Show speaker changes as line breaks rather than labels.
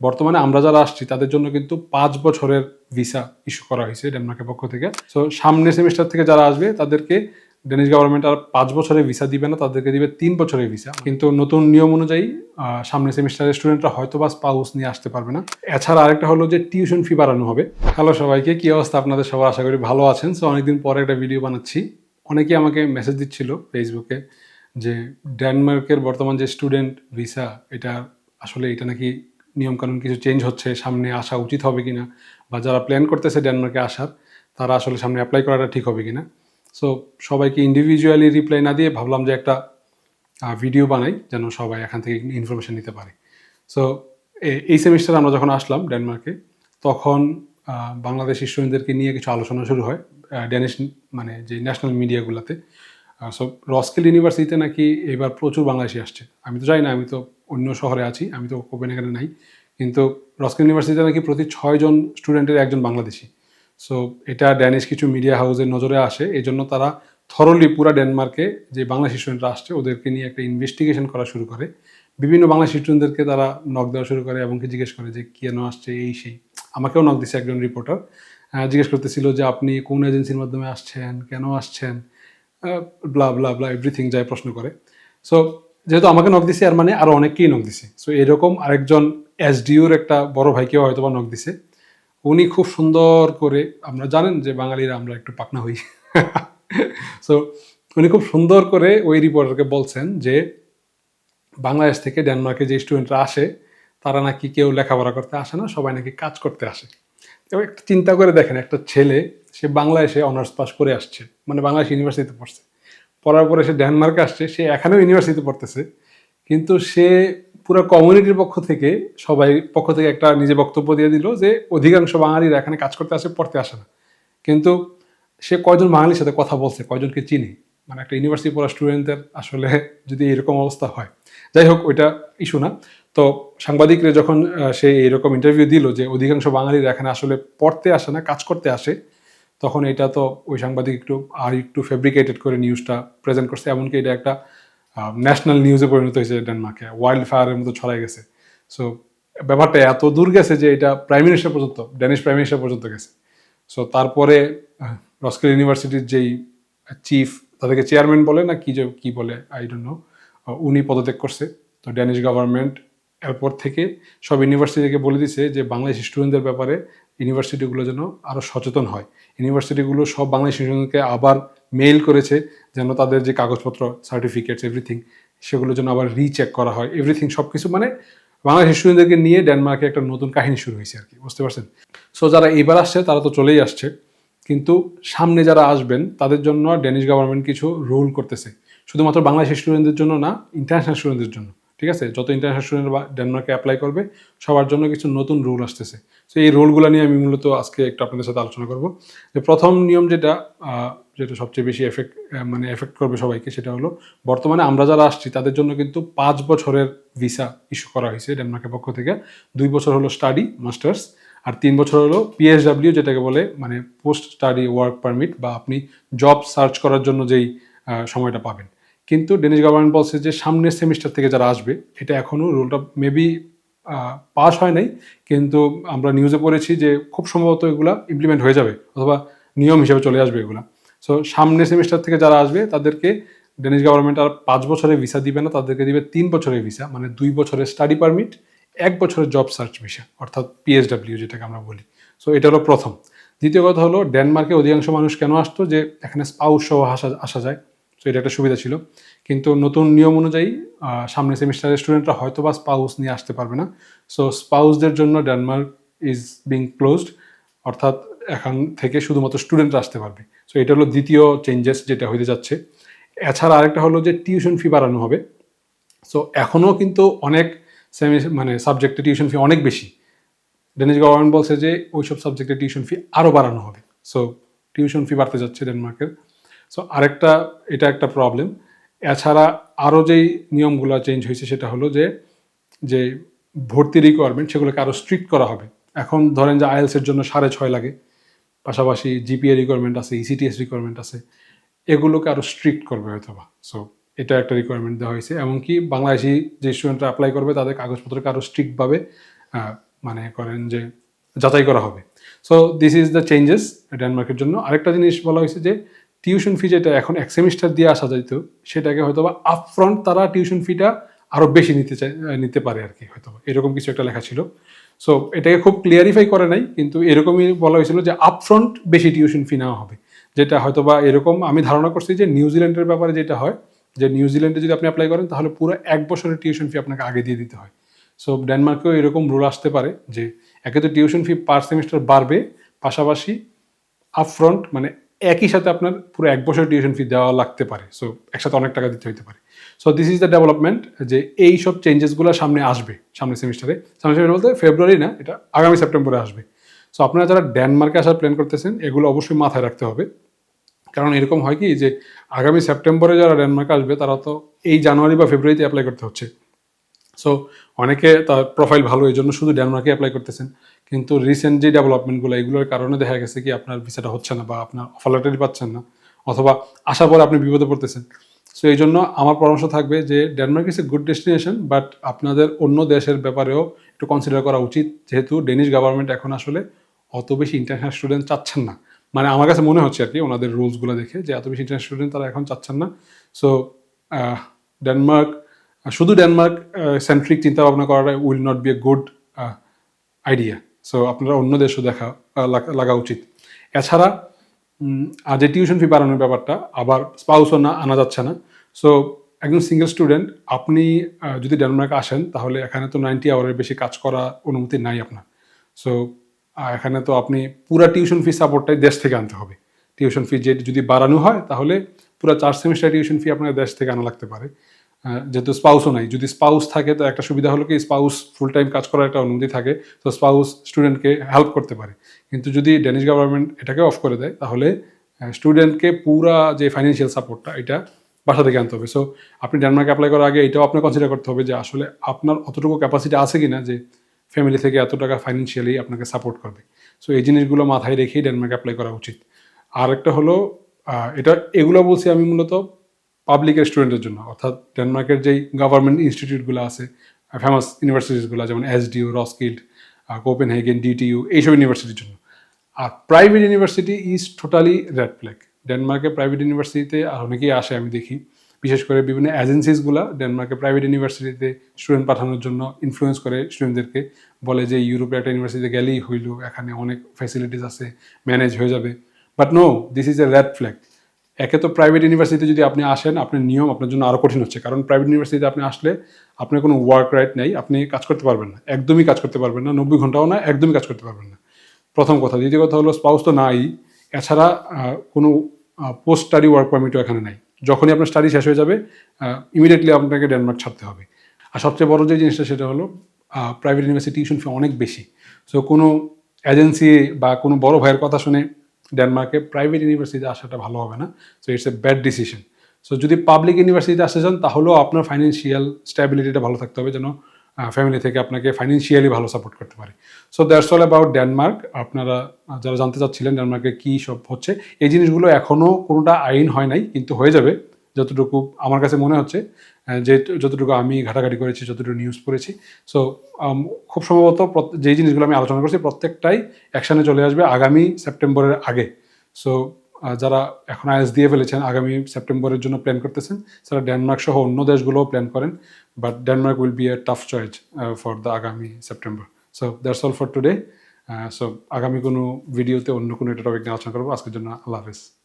বর্তমানে আমরা যারা আসছি তাদের জন্য কিন্তু পাঁচ বছরের ভিসা ইস্যু করা হয়েছে ডেনমার্কের পক্ষ থেকে। সো সামনের সেমিস্টার থেকে যারা আসবে তাদেরকে ডেনিশ গভর্নমেন্ট আর পাঁচ বছরের ভিসা দিবে না তাদেরকে দিবে তিন বছরের ভিসা। কিন্তু নতুন নিয়ম অনুযায়ী আহ, সামনের সেমিস্টারের স্টুডেন্টরা হয়তো বা স্পাউস নিয়ে আসতে পারবে না। এছাড়া আরেকটা হলো যে টিউশন ফি বাড়ানো হবে। হ্যালো সবাইকে কি অবস্থা আপনাদের? সবার আশা করি ভালো আছেন। সো অনেকদিন পরে একটা ভিডিও বানাচ্ছি। অনেকেই আমাকে মেসেজ দিচ্ছিল ফেসবুকে যে ডেনমার্কের বর্তমান যে স্টুডেন্ট ভিসা এটা আসলে এটা নাকি নিয়মকানুন কিছু চেঞ্জ হচ্ছে, সামনে আসা উচিত হবে কি না বা যারা প্ল্যান করতেছে ডেনমার্কে আসার, তারা আসলে সামনে অ্যাপ্লাই করাটা ঠিক হবে কি না সো সবাইকে ইন্ডিভিজুয়ালি রিপ্লাই না দিয়ে ভাবলাম যে একটা ভিডিও বানাই, যেন সবাই এখান থেকে ইনফরমেশন নিতে পারে। সো এই সেমিস্টার আমরা যখন আসলাম ডেনমার্কে তখন বাংলাদেশি স্টুডেন্টদেরকে নিয়ে কিছু আলোচনা শুরু হয় ড্যানিশ মানে যে ন্যাশনাল মিডিয়াগুলোতে সো রস্কেল ইউনিভার্সিটিতে নাকি এবার প্রচুর বাংলাদেশি আসছে। আমি তো জানি না, আমি তো অন্য শহরে আছি, আমি তো কোপেনহেগেনে নাই। কিন্তু রস্কেল ইউনিভার্সিটিতে নাকি প্রতি ছয়জন স্টুডেন্টের একজন বাংলাদেশি। সো এটা ড্যানিশ কিছু মিডিয়া হাউসের নজরে আসে এই জন্য তারা থরলি পুরা ডেনমার্কে যে বাংলাদেশি স্টুডেন্টরা আসছে, ওদেরকে নিয়ে একটা ইনভেস্টিগেশন করা শুরু করে। বিভিন্ন বাংলাদেশি স্টুডেন্টদেরকে তারা নক দেওয়া শুরু করে এবং জিজ্ঞেস করে যে, কেন আসছে এই সেই? আমাকেও নক দিছে একজন রিপোর্টার জিজ্ঞেস করতেছিল যে, আপনি কোন এজেন্সির মাধ্যমে আসছেন? কেন আসছেন? ব্লা ব্লা ব্লা এভরিথিং যায় প্রশ্ন করে। সো যেহেতু আমাকে নক দিছে আর মানে আরও অনেককেই নক দিছে। সো এরকম আরেকজন এসডিওর একটা বড় ভাইকেও হয়তো বা নক দিছে। উনি খুব সুন্দর করে আমরা জানেন যে বাঙালিরা আমরা একটু পাকনা হই। সো উনি খুব সুন্দর করে ওই রিপোর্টারকে বলছেন যে, বাংলাদেশ থেকে ডেনমার্কে যে স্টুডেন্টরা আসে, তারা নাকি কেউ লেখাপড়া করতে আসে না, সবাই নাকি কাজ করতে আসে। এবার একটা চিন্তা করে দেখেন, একটা ছেলে, সে বাংলাদেশে অনার্স পাস করে আসছে মানে বাংলাদেশ ইউনিভার্সিটিতে পড়ছে। পড়ার পরে সে ডেনমার্কে আসছে, সে এখানেও ইউনিভার্সিটিতে পড়তেছে, কিন্তু সে পুরো কমিউনিটির পক্ষ থেকে, সবাই পক্ষ থেকে একটা নিজে বক্তব্য দিয়ে দিল যে অধিকাংশ বাঙালিরা এখানে কাজ করতে আসে, পড়তে আসে না। কিন্তু সে কয়জন বাঙালির সাথে কথা বলছে, কয়জনকে চিনি? মানে একটা ইউনিভার্সিটি পড়া স্টুডেন্টদের আসলে যদি এরকম অবস্থা হয়। যাই হোক, ওইটা ইস্যু না। তো সাংবাদিকরা যখন সে এরকম ইন্টারভিউ দিল যে অধিকাংশ বাঙালিরা এখানে আসলে পড়তে আসে না, কাজ করতে আসে তখন এটা তো ওই সাংবাদিক একটু আর একটু ফেব্রিকেটেড করে নিউজটা প্রেজেন্ট করছে। এমনকি এটা একটা ন্যাশনাল নিউজে পরিণত হয়েছে ডেনমার্কে ওয়াইল্ড ফায়ারের মতো ছড়াই গেছে। সো ব্যাপারটা এত দূর গেছে যে এটা প্রাইম মিনিস্টার পর্যন্ত ড্যানিশ প্রাইম মিনিস্টার পর্যন্ত গেছে। সো তারপরে রস্কেল ইউনিভার্সিটির যেই চিফ তাদেরকে চেয়ারম্যান বলে না কি যে, কী বলে আই ডোন্ট নো উনি পদত্যাগ করছে। তো ড্যানিশ গভর্নমেন্ট এরপর থেকে সব ইউনিভার্সিটিকে বলে দিছে যে, বাংলাদেশ স্টুডেন্টদের ব্যাপারে ইউনিভার্সিটিগুলো যেন আরও সচেতন হয়। ইউনিভার্সিটিগুলো সব বাংলাদেশ স্টুডেন্টকে আবার মেইল করেছে যেন তাদের যে কাগজপত্র সার্টিফিকেটস এভরিথিং সেগুলো যেন আবার রিচেক করা হয়। এভরিথিং সব কিছু মানে বাংলাদেশ স্টুডেন্টদেরকে নিয়ে ডেনমার্কে একটা নতুন কাহিনী শুরু হয়েছে আর কি বুঝতে পারছেন? সো যারা এবার আসছে, তারা তো চলেই আসছে। কিন্তু সামনে যারা আসবেন, তাদের জন্য ডেনিশ গভর্নমেন্ট কিছু রুল করতেছে। শুধুমাত্র বাংলাদেশি স্টুডেন্টদের জন্য না ইন্টারন্যাশনাল স্টুডেন্টদের জন্য। ঠিক আছে? যত ইন্টারন্যাশনাল বা ডেনমার্কে অ্যাপ্লাই করবে, সবার জন্য কিছু নতুন রুল আসতেছে। তো এই রুলগুলো নিয়ে আমি মূলত আজকে একটু আপনাদের সাথে আলোচনা করব। যে প্রথম নিয়ম যেটা যেটা সবচেয়ে বেশি এফেক্ট মানে এফেক্ট করবে সবাইকে সেটা হলো, বর্তমানে আমরা যারা আসছি, তাদের জন্য কিন্তু পাঁচ বছরের ভিসা ইস্যু করা হয়েছে ডেনমার্কের পক্ষ থেকে। দুই বছর হলো স্টাডি মাস্টার্স আর তিন বছর হলো পিএসডাব্লিউ যেটাকে বলে মানে পোস্ট স্টাডি ওয়ার্ক পারমিট বা আপনি জব সার্চ করার জন্য যেই সময়টা পাবেন। কিন্তু ডেনিশ গভর্নমেন্ট বলছে যে সামনের সেমিস্টার থেকে যারা আসবে, এটা এখনও রুলটা মেবি পাস হয় নাই। কিন্তু আমরা নিউজে পড়েছি যে খুব সম্ভবত এগুলা ইমপ্লিমেন্ট হয়ে যাবে অথবা নিয়ম হিসেবে চলে আসবে এগুলা। সো সামনের সেমিস্টার থেকে যারা আসবে, তাদেরকে ডেনিশ গভর্নমেন্ট আর পাঁচ বছরের ভিসা দিবে না, তাদেরকে দিবে তিন বছরের ভিসা মানে দুই বছরের স্টাডি পারমিট এক বছরের জব সার্চ ভিসা অর্থাৎ পিএসডাব্লিউ যেটাকে আমরা বলি। সো এটা হলো প্রথম। দ্বিতীয় কথা হলো ডেনমার্কে অধিকাংশ মানুষ কেন আসতো? যে এখানে স্পাউস সহ আসা আসা যায়। এটা একটা সুবিধা ছিল। কিন্তু নতুন নিয়ম অনুযায়ী আহ, সামনের সেমিস্টারের স্টুডেন্টরা হয়তো বা স্পাউস নিয়ে আসতে পারবে না। সো স্পাউসদের জন্য ডেনমার্ক ইজ বিং ক্লোজড অর্থাৎ এখান থেকে শুধুমাত্র স্টুডেন্টরা আসতে পারবে। সো এটা হলো দ্বিতীয় চেঞ্জেস যেটা হইতে যাচ্ছে। এছাড়া আরেকটা হলো যে টিউশন ফি বাড়ানো হবে। সো এখনও কিন্তু অনেক সেমি মানে সাবজেক্টে টিউশন ফি অনেক বেশি। ডেনিশ গভর্নমেন্ট বলছে যে ওইসব সাবজেক্টে টিউশন ফি আরও বাড়ানো হবে। সো টিউশন ফি বাড়তে যাচ্ছে ডেনমার্কের সো আরেকটা, এটা একটা প্রবলেম এছাড়া আরও যেই নিয়মগুলো চেঞ্জ হয়েছে সেটা হলো যে যে ভর্তি রিকোয়ারমেন্ট সেগুলোকে আরও স্ট্রিক্ট করা হবে। এখন ধরেন যে আইএলসের জন্য সাড়ে ছয় লাগে, পাশাপাশি জিপিএ রিকোয়ারমেন্ট আছে ইসিটিএস রিকোয়ারমেন্ট আছে, এগুলোকে আরও স্ট্রিক্ট করবে হয়তো বা সো এটা একটা রিকোয়ারমেন্ট দেওয়া হয়েছে। এমনকি বাংলাদেশি যে স্টুডেন্টরা অ্যাপ্লাই করবে, তাদের কাগজপত্রকে আরও স্ট্রিক্টভাবে মানে করেন যে যাচাই করা হবে। So this is the changes ডেনমার্কের জন্য। আরেকটা জিনিস বলা হয়েছে যে টিউশন ফি যেটা এখন এক সেমিস্টার দিয়ে আসা যাইত, সেটাকে হয়তো বা আপফ্রন্ট তারা টিউশন ফিটা আরও বেশি নিতে চায় নিতে পারে আর কি হয়তো এরকম কিছু একটা লেখা ছিল। সো এটাকে খুব ক্লিয়ারিফাই করে নাই, কিন্তু এরকমই বলা হয়েছিল যে আপফ্রন্ট বেশি টিউশন ফি নেওয়া হবে। যেটা হয়তো বা এরকম আমি ধারণা করছি যে নিউজিল্যান্ডের ব্যাপারে যেটা হয়, যে নিউজিল্যান্ডে যদি আপনি অ্যাপ্লাই করেন, তাহলে পুরো এক বছরের টিউশন ফি আপনাকে আগে দিয়ে দিতে হয়। সো ডেনমার্কেও এরকম রুল আসতে পারে যে একে তো টিউশন ফি পার সেমিস্টার বাড়বে, পাশাপাশি আপফ্রন্ট মানে একই সাথে আপনার পুরো এক বছর টিউশন ফি দেওয়া লাগতে পারে। সো একসাথে অনেক টাকা দিতে হইতে পারে। So this is the development যে এই সব চেঞ্জেসগুলো সামনে আসবে সামনের সেমিস্টারে সামনের সেমিস্টার বলতে ফেব্রুয়ারি না, এটা আগামী সেপ্টেম্বরে আসবে। সো আপনারা যারা ডেনমার্কে আসার প্ল্যান করতেছেন, এগুলো অবশ্যই মাথায় রাখতে হবে। কারণ এরকম হয় কি যে আগামী সেপ্টেম্বরে যারা ডেনমার্কে আসবে, তারা তো এই জানুয়ারি বা ফেব্রুয়ারিতে অ্যাপ্লাই করতে হচ্ছে। সো অনেকে তার প্রোফাইল ভালো এই জন্য শুধু ডেনমার্কে অ্যাপ্লাই করতেছেন। কিন্তু রিসেন্ট যে ডেভেলপমেন্টগুলো এগুলোর কারণে দেখা গেছে কি আপনার ভিসাটা হচ্ছে না বা আপনার অফার লেটারই পাচ্ছেন না অথবা আসার পরে আপনি বিপদে পড়তেছেন। সো এই জন্য আমার পরামর্শ থাকবে যে Denmark is a good destination but আপনাদের অন্য দেশের ব্যাপারেও একটু কনসিডার করা উচিত। যেহেতু ডেনিশ গভর্নমেন্ট এখন আসলে অত বেশি ইন্টারন্যাশনাল স্টুডেন্ট চাচ্ছেন না। মানে আমার কাছে মনে হচ্ছে আর কি ওনাদের রুলসগুলো দেখে যে এত বেশি ইন্টারন্যাশনাল স্টুডেন্ট তারা এখন চাচ্ছেন না। সো ডেনমার্ক শুধু ডেনমার্ক সেন্ট্রিক চিন্তা ভাবনা করাটা will not be a good idea so আপনারা অন্য দেশও দেখা লাগা উচিত। এছাড়া আর যে টিউশন ফি বাড়ানোর ব্যাপারটা আবার স্পাউসও না, আনা যাচ্ছে না। সো একজন সিঙ্গেল স্টুডেন্ট আপনি যদি ডেনমার্কে আসেন, তাহলে এখানে তো নাইনটি আওয়ারের বেশি কাজ করা অনুমতি নাই আপনার। সো এখানে তো আপনি পুরা টিউশন ফি সাপোর্টটাই দেশ থেকে আনতে হবে। টিউশন ফি যে যদি বাড়ানো হয়, তাহলে পুরো চার সেমিস্টার টিউশন ফি আপনার দেশ থেকে আনা লাগতে পারে। যেহেতু স্পাউসও নাই। যদি স্পাউস থাকে, তো একটা সুবিধা হলো কি স্পাউস ফুল টাইম কাজ করার একটা অনুমতি থাকে, তো স্পাউস স্টুডেন্টকে হেল্প করতে পারে। কিন্তু যদি ডেনিশ গভর্নমেন্ট এটাকে অফ করে দেয়, তাহলে স্টুডেন্টকে পুরা যে ফাইন্যান্সিয়াল সাপোর্টটা এটা বাসা থেকে আনতে হবে। সো আপনি ডেনমার্কে অ্যাপ্লাই করার আগে এটাও আপনার কনসিডার করতে হবে যে আসলে আপনার অতটুকু ক্যাপাসিটি আছে কি না যে ফ্যামিলি থেকে এত টাকা ফাইন্যান্সিয়ালি আপনাকে সাপোর্ট করবে। সো এই জিনিসগুলো মাথায় রেখেই ডেনমার্কে অ্যাপ্লাই করা উচিত। আর একটা হলো এটা, এগুলো বলছি আমি মূলত পাবলিকের স্টুডেন্টের জন্য, অর্থাৎ ডেনমার্কের যেই গভর্নমেন্ট ইনস্টিটিউটগুলো আছে ফেমাস ইউনিভার্সিটিসগুলো যেমন এসডিউ রসকিল্ড কোপেন হেগেন ডিটিইউ এইসব ইউনিভার্সিটির জন্য। আর private university is totally red flag ডেনমার্কে private ইউনিভার্সিটিতে আর অনেকেই আসে, আমি দেখি, বিশেষ করে বিভিন্ন এজেন্সিসগুলো ডেনমার্কে প্রাইভেট ইউনিভার্সিটিতে স্টুডেন্ট পাঠানোর জন্য ইনফ্লুয়েন্স করে স্টুডেন্টদেরকে বলে যে ইউরোপে একটা ইউনিভার্সিটিতে গেলেই হইল, এখানে অনেক ফ্যাসিলিটিস আছে ম্যানেজ হয়ে যাবে। But no this is a red flag একে তো প্রাইভেট ইউনিভার্সিটিতে যদি আপনি আসেন, আপনার নিয়ম আপনার জন্য আরও কঠিন হচ্ছে। কারণ প্রাইভেট ইউনিভার্সিটিতে আপনি আসলে আপনার কোনো ওয়ার্ক রাইট নেই, আপনি কাজ করতে পারবেন না। একদমই কাজ করতে পারবেন না, নব্বই ঘন্টাও না, একদমই কাজ করতে পারবেন না। প্রথম কথা। দ্বিতীয় কথা হলো স্পাউস তো নাই। এছাড়া কোনো পোস্ট স্টাডি ওয়ার্ক পারমিটও এখানে নাই। যখনই আপনার স্টাডি শেষ হয়ে যাবে ইমিডিয়েটলি আপনাকে ডেনমার্ক ছাড়তে হবে। আর সবচেয়ে বড় যে জিনিসটা সেটা হলো প্রাইভেট ইউনিভার্সিটি টিউশন ফি অনেক বেশি। সো কোনো এজেন্সি বা কোনো বড় ভাইয়ের কথা শুনে ডেনমার্কে প্রাইভেট ইউনিভার্সিটিতে আসাটা ভালো হবে না so it's a bad decision so যদি পাবলিক ইউনিভার্সিটিতে আসতে চান, তাহলেও আপনার ফাইন্যান্সিয়াল স্ট্যাবিলিটিটা ভালো থাকতে হবে, যেন ফ্যামিলি থেকে আপনাকে ফাইন্যান্সিয়ালি ভালো সাপোর্ট করতে পারে। So that's all about Denmark আপনারা যারা জানতে চাচ্ছিলেন ডেনমার্কে কী সব হচ্ছে, এই জিনিসগুলো এখনও কোনোটা আইন হয় নাই, কিন্তু হয়ে যাবে। যতটুকু আমার কাছে মনে হচ্ছে যে যতটুকু আমি ঘাটাঘাটি করেছি, যতটুকু নিউজ পড়েছি। সো খুব সম্ভবত যেই জিনিসগুলো আমি আলোচনা করছি, প্রত্যেকটাই অ্যাকশানে চলে আসবে আগামী সেপ্টেম্বরের আগে। সো যারা এখন আইএস দিয়ে ফেলেছেন, আগামী সেপ্টেম্বরের জন্য প্ল্যান করতেছেন, তারা ডেনমার্ক সহ অন্য দেশগুলোও প্ল্যান করেন। But Denmark will be a tough choice for the আগামী September. So that's all for today so আগামী কোনো ভিডিওতে অন্য কোনো একটা টপিক নিয়ে আলোচনা করব। আজকের জন্য আল্লাহ হাফেজ।